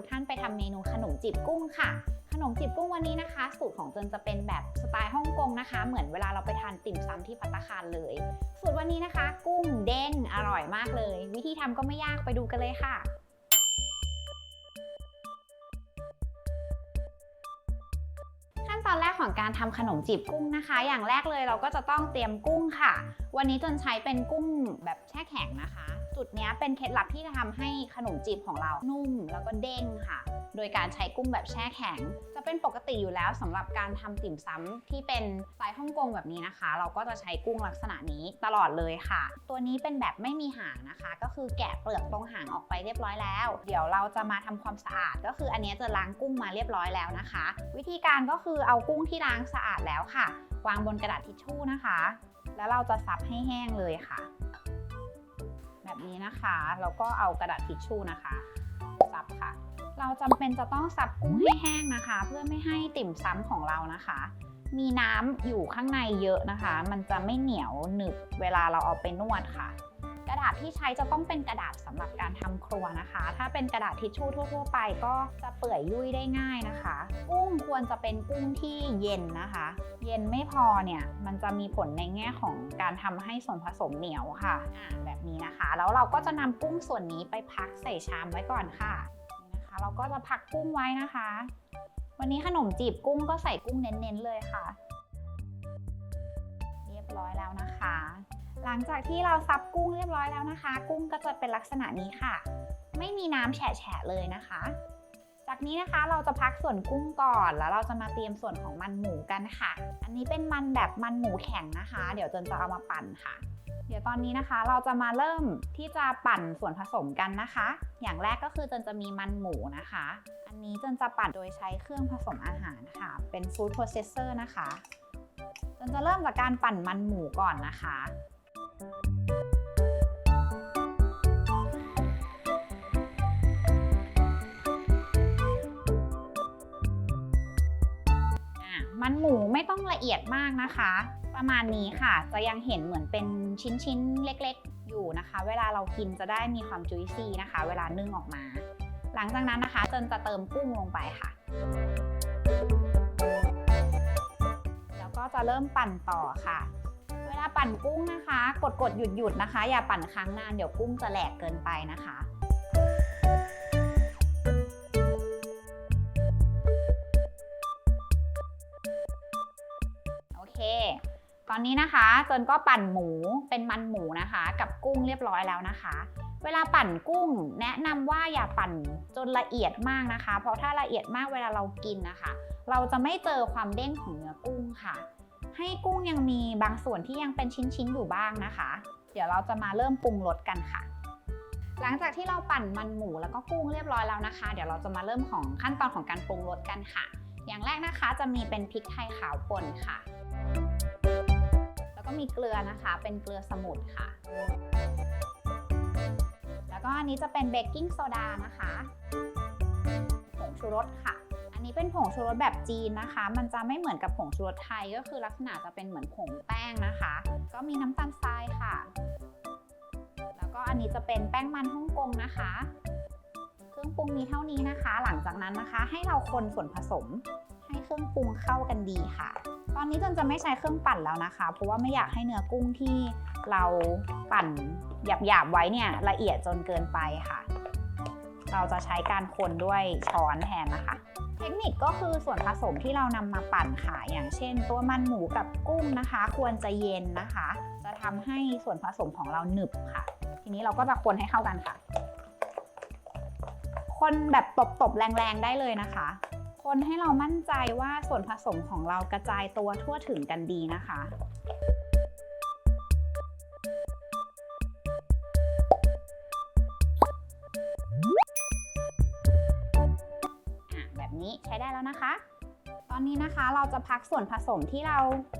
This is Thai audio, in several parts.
ทุกท่านไปทำเมนูขนมจีบกุ้งค่ะ ขนมจีบกุ้งวันนี้นะคะ สูตรของเจนจะเป็นแบบสไตล์ฮ่องกงนะคะ เหมือนเวลาเราไปทานติ่มซำที่ปัตตาคารเลย สูตรวันนี้นะคะ กุ้งเด้งอร่อยมากเลย วิธีทำก็ไม่ยากไปดูกันเลยค่ะขั้นตอนแรกของการทำขนมจีบกุ้งนะคะ อย่างแรกเลยเราก็จะต้องเตรียมกุ้งค่ะ วันนี้จนใช้เป็นกุ้งแบบแช่แข็งนะคะ จุดนี้เป็นเคล็ดลับที่จะทำให้ขนมจีบของเรานุ่มแล้วก็เด้งค่ะ โดยการใช้กุ้งแบบแช่แข็ง จะเป็นปกติอยู่แล้วสำหรับการทำติ่มซำที่เป็นสไตล์ฮ่องกงแบบนี้นะคะ เราก็จะใช้กุ้งลักษณะนี้ตลอดเลยค่ะ ตัวนี้เป็นแบบไม่มีหางนะคะ ก็คือแกะเปลือกตรงหางออกไปเรียบร้อยแล้ว เดี๋ยวเราจะมาทำความสะอาด ก็คืออันนี้จะล้างกุ้งมาเรียบร้อยแล้วนะคะ วิธีการก็คือเอากุ้งที่ล้างสะอาดแล้วค่ะ วางบนกระดาษทิชชู่นะคะ แล้วเราจะซับให้แห้งเลยค่ะ แบบนี้นะคะแล้วก็เอากระดาษทิชชู่นะคะซับค่ะ เราจำเป็นจะต้องซับกุ้งให้แห้งนะคะ เพื่อไม่ให้ติ่มซ้ำของเรานะคะ มีน้ำอยู่ข้างในเยอะนะคะ มันจะไม่เหนียวหนึบเวลาเราเอาไปนวดค่ะ กระดาษที่ใช้จะต้องเป็นกระดาษสำหรับการทำครัวนะคะ ถ้าเป็นกระดาษทิชชู่ทั่ว ๆ ไปก็จะเปื่อยยุ่ยได้ง่ายนะคะ กุ้งควรจะเป็นกุ้งที่เย็นนะคะ เย็นไม่พอเนี่ยมันจะมีผลในแง่ของการทำให้ส่วนผสมเหนียวค่ะแบบนี้นะคะ แล้วเราก็จะนำกุ้งส่วนนี้ไปพักใส่ชามไว้ก่อนค่ะนะคะ เราก็จะพักกุ้งไว้นะคะ วันนี้ขนมจีบกุ้งก็ใส่กุ้งเน้นๆเลยค่ะ เรียบร้อยแล้วนะคะ หลังจากที่เราซับกุ้งเรียบร้อยแล้วนะคะ กุ้งก็จะเป็นลักษณะนี้ค่ะ ไม่มีน้ำแฉะเลยนะคะ จากนี้นะคะเราจะพักส่วนกุ้งก่อนแล้วเราจะมาเตรียมส่วนของมันหมูกันค่ะ อันนี้เป็นมันแบบมันหมูแข็งนะคะ เดี๋ยวเจนจะเอามาปั่นค่ะ เดี๋ยวตอนนี้นะคะ เราจะมาเริ่มที่จะปั่นส่วนผสมกันนะคะ อย่างแรกก็คือเจนจะมีมันหมูนะคะ อันนี้เจนจะปั่นโดยใช้เครื่องผสมอาหารค่ะ เป็น food processor นะคะจนจะเริ่มจากการปั่นมันหมูก่อนนะคะ มันหมูไม่ต้องละเอียดมากนะคะ ประมาณนี้ค่ะจะยังเห็นเหมือนเป็นชิ้นๆ เล็กๆ อยู่นะคะ เวลาเรากินจะได้มีความจุยซี่นะคะ เวลานึ่งออกมา หลังจากนั้นนะคะเจนจะเติมกุ้งลงไปค่ะ แล้วก็จะเริ่มปั่นต่อค่ะ ลาปั่นกุ้งนะคะ กดกดหยุดหยุดๆนะคะ อย่าปั่นค้างนานเดี๋ยวกุ้งจะแหลกเกินไปนะคะโอเค ตอนนี้นะคะเจนก็ปั่นหมูเป็นมันหมูนะคะ กับกุ้งเรียบร้อยแล้วนะคะ เวลาปั่นกุ้ง แนะนำว่าอย่าปั่นจนละเอียดมากนะคะ เพราะถ้าละเอียดมากเวลาเรากินนะคะ เราจะไม่เจอความเด้งของเนื้อกุ้งค่ะ ให้กุ้งยังมีบางส่วนที่ยังเป็นชิ้นๆอยู่บ้างนะคะ เดี๋ยวเราจะมาเริ่มปรุงรสกันค่ะ หลังจากที่เราปั่นมันหมูแล้วก็กุ้งเรียบร้อยแล้วนะคะ เดี๋ยวเราจะมาเริ่มของขั้นตอนของการปรุงรสกันค่ะ อย่างแรกนะคะจะมีเป็นพริกไทยขาวป่นค่ะ แล้วก็มีเกลือนะคะ เป็นเกลือสมุทรค่ะ แล้วก็อันนี้จะเป็นเบกกิ้งโซดานะคะผงชูรสค่ะ นี้เป็นผงชูรสแบบจีนนะคะ มันจะไม่เหมือนกับผงชูรสไทยก็คือลักษณะจะเป็นเหมือนผงแป้งนะคะ ก็มีน้ำตาลทรายค่ะ แล้วก็อันนี้จะเป็นแป้งมันฮ่องกงนะคะ เครื่องปรุงมีเท่านี้นะคะ หลังจากนั้นนะคะให้เราคนส่วนผสมให้เครื่องปรุงเข้ากันดีค่ะ ตอนนี้จนจะไม่ใช้เครื่องปั่นแล้วนะคะ เพราะว่าไม่อยากให้เนื้อกุ้งที่เราปั่นหยาบๆไว้เนี่ยละเอียดจนเกินไปค่ะเราจะใช้การคนด้วยช้อนแทนนะคะ เทคนิคก็คือส่วนผสมที่เรานำมาปั่นค่ะ อย่างเช่น ตัวมันหมูกับกุ้งนะคะ ควรจะเย็นนะคะ จะทำให้ส่วนผสมของเราหนึบค่ะ ทีนี้เราก็จะคนให้เข้ากันค่ะ คนแบบตบๆแรงๆได้เลยนะคะ คนให้เรามั่นใจว่าส่วนผสมของเรากระจายตัวทั่วถึงกันดีนะคะอะ แล้วนะคะ ตอนนี้นะคะเราจะพักส่วนผสมที่เรา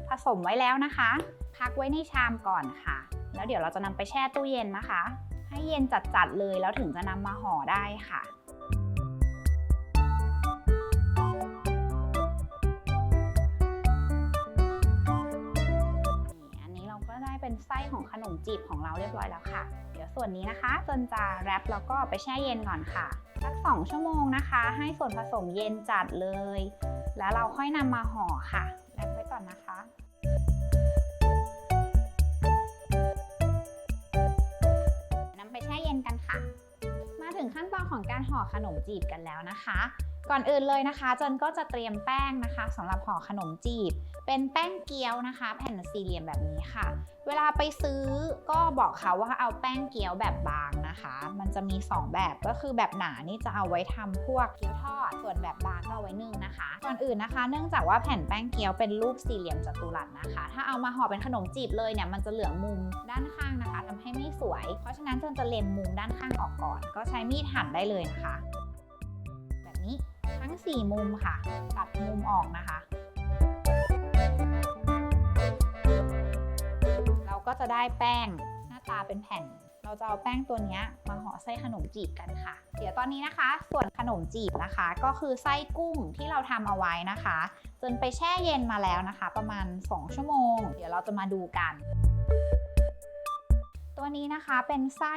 ผสมไว้แล้วนะคะ พักไว้ในชามก่อนค่ะ แล้วเดี๋ยวเราจะนำไปแช่ตู้เย็นนะคะ ให้เย็นจัดๆเลยแล้วถึงจะนำมาห่อได้ค่ะนี่อันนี้เราก็ได้เป็นไส้ของขนมจีบของเราเรียบร้อยแล้วค่ะ เดี๋ยวส่วนนี้นะคะจนจะแรปแล้วก็ไปแช่เย็นก่อนค่ะ สัก 2 ชั่วโมงนะคะ ให้ส่วนผสมเย็นจัดเลย แล้วเราค่อยนำมาห่อค่ะแรปไว้ก่อนนะคะนำไปแช่เย็นกันค่ะ มาถึงขั้นตอนของการห่อขนมจีบกันแล้วนะคะ ก่อนอื่นเลยนะคะเจนก็จะเตรียมแป้งนะคะสำหรับห่อขนมจีบ เป็นแป้งเกี๊ยวนะคะ แผ่นสี่เหลี่ยมแบบนี้ค่ะ เวลาไปซื้อก็บอกเขาว่าเอาแป้งเกี๊ยวแบบบางนะคะ มันจะมี 2 แบบก็คือแบบหนานี่จะเอาไว้ทำพวกเกี๊ยวทอด ส่วนแบบบางก็เอาไว้นึ่งนะคะ ก่อนอื่นนะคะ เนื่องจากว่าแผ่นแป้งเกี๊ยวเป็นรูปสี่เหลี่ยมจัตุรัสนะคะ ถ้าเอามาห่อเป็นขนมจีบเลยเนี่ยมันจะเหลืองมุมด้านข้างนะคะทำให้ไม่สวย เพราะฉะนั้นเจนจะเล็มมุมด้านข้างออกก่อน ก็ใช้มีดหั่นได้เลยนะคะ ทั้ง 4 มุมค่ะ ตัดมุมออกนะคะ เราก็จะได้แป้งหน้าตาเป็นแผ่น เราจะเอาแป้งตัวนี้มาห่อไส้ขนมจีบกันค่ะ เดี๋ยวตอนนี้นะคะ ส่วนขนมจีบนะคะ ก็คือไส้กุ้งที่เราทำเอาไว้นะคะ จนไปแช่เย็นมาแล้วนะคะ ประมาณ 2 ชั่วโมง เดี๋ยวเราจะมาดูกัน ตัวนี้นะคะเป็นไส้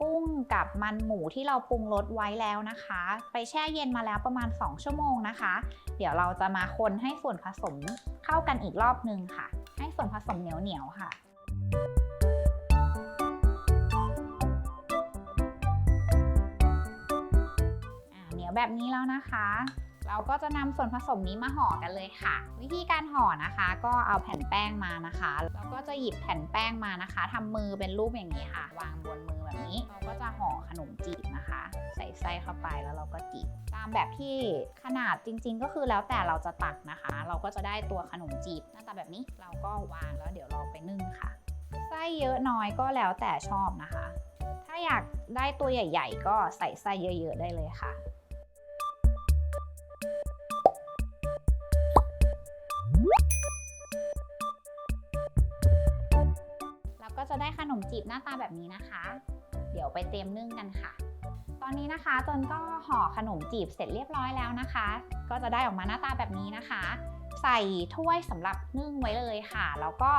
กุ้งกับมันหมูที่เราปรุงรสไว้แล้วนะคะ ไปแช่เย็นมาแล้วประมาณ 2 ชั่วโมงนะคะ เดี๋ยวเราจะมาคนให้ส่วนผสมเข้ากันอีกรอบนึงค่ะ ให้ส่วนผสมเหนียวๆค่ะอ่าเหนียวแบบนี้แล้วนะคะ เราก็จะนำส่วนผสมนี้มาห่อกันเลยค่ะ วิธีการห่อนะคะ ก็เอาแผ่นแป้งมานะคะแล้วก็จะหยิบแผ่นแป้งมานะคะทำมือเป็นรูปอย่างนี้ค่ะ วางบนมือแบบนี้ เราก็จะห่อขนมจีบนะคะ ใส่ไส้เข้าไปแล้วเราก็จีบตามแบบที่ขนาดจริง ๆ ก็คือแล้วแต่เราจะตักนะคะ เราก็จะได้ตัวขนมจีบหน้าตาแบบนี้เราก็วางแล้วเดี๋ยวเราไปนึ่งค่ะไส้เยอะน้อยก็แล้วแต่ชอบนะคะ ถ้าอยากได้ตัวใหญ่ ๆ ก็ใส่ไส้เยอะ ๆ ได้เลยค่ะ แล้วก็จะได้ขนมจีบหน้าตาแบบนี้นะคะ เดี๋ยวไปเตรียมนึ่งกันค่ะ ตอนนี้นะคะจนก็ห่อขนมจีบเสร็จเรียบร้อยแล้วนะคะ ก็จะได้ออกมาหน้าตาแบบนี้นะคะ ใส่ถ้วยสำหรับนึ่งไว้เลยค่ะ แล้วก็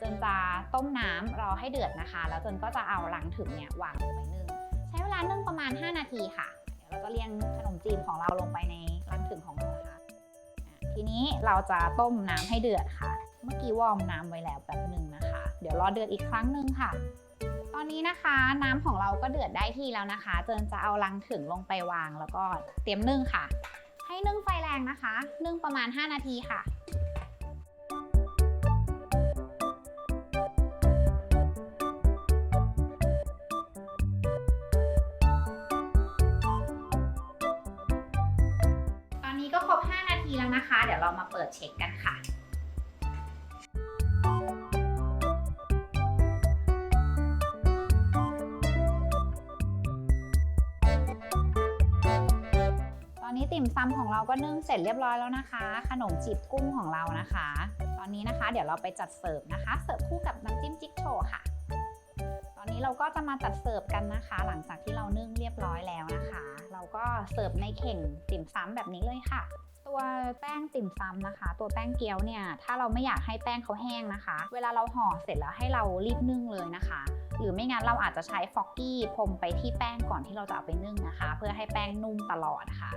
จนจะต้มน้ำรอให้เดือดนะคะ แล้วจนก็จะเอาลังถึงเนี่ยวางลงไปนึ่งใช้เวลานึ่งประมาณ 5 นาทีค่ะ เดี๋ยวเราจะเรียงขนมจีบของเราลงไปในลังถึงของเราค่ะ ทีนี้เราจะต้มน้ำให้เดือดค่ะ เมื่อกี้วอร์มน้ำไว้แล้วแป๊บหนึ่งนะคะ เดี๋ยวรอเดือดอีกครั้งหนึ่งค่ะ ตอนนี้นะคะน้ำของเราก็เดือดได้ที่แล้วนะคะ เจนจะเอาลังถึงลงไปวางแล้วก็เตรียมนึ่งค่ะ ให้นึ่งไฟแรงนะคะ นึ่งประมาณ 5 นาทีค่ะ นะคะ เดี๋ยวเรามาเปิดเช็คกันค่ะตอนนี้ติ่มซำของเราก็นึ่งเสร็จเรียบร้อยแล้วนะคะ ขนมจีบกุ้งของเรานะคะ ตอนนี้นะคะเดี๋ยวเราไปจัดเสิร์ฟนะคะ เสิร์ฟคู่กับน้ำจิ้มจิ๊กโชค่ะ ตอนนี้เราก็จะมาจัดเสิร์ฟกันนะคะ หลังจากที่เรานึ่งเรียบร้อยแล้วนะคะ เสิร์ฟในเข่งติ่มซำแบบนี้เลยค่ะ ตัวแป้งติ่มซำนะคะ ตัวแป้งเกี๊ยวเนี่ยถ้าเราไม่อยากให้แป้งเขาแห้งนะคะ เวลาเราห่อเสร็จแล้วให้เรารีบนึ่งเลยนะคะ หรือไม่งั้นเราอาจจะใช้ฟอกกี้พรมไปที่แป้งก่อนที่เราจะเอาไปนึ่งนะคะ เพื่อให้แป้งนุ่มตลอดค่ะ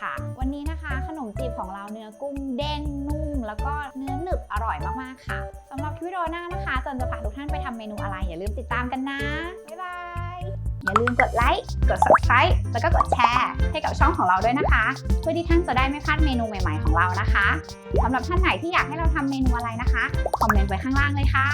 ค่ะ วันนี้นะคะขนมจีบของเราเนื้อกุ้งเด้งนุ่ม แล้วก็เนื้อหนึบอร่อยมากๆค่ะสำหรับคลิปวิดีโอหน้านะคะจนจะพาทุกท่านไปทำเมนูอะไร อย่าลืมติดตามกันนะ บ๊ายบาย อย่าลืมกดไลค์กด subscribe แล้วก็กดแชร์ให้กับช่องของเราด้วยนะคะ เพื่อที่ท่านจะได้ไม่พลาดเมนูใหม่ๆของเรานะคะสำหรับท่านไหนที่อยากให้เราทำเมนูอะไรนะคะคอมเมนต์ไว้ข้างล่างเลยค่ะ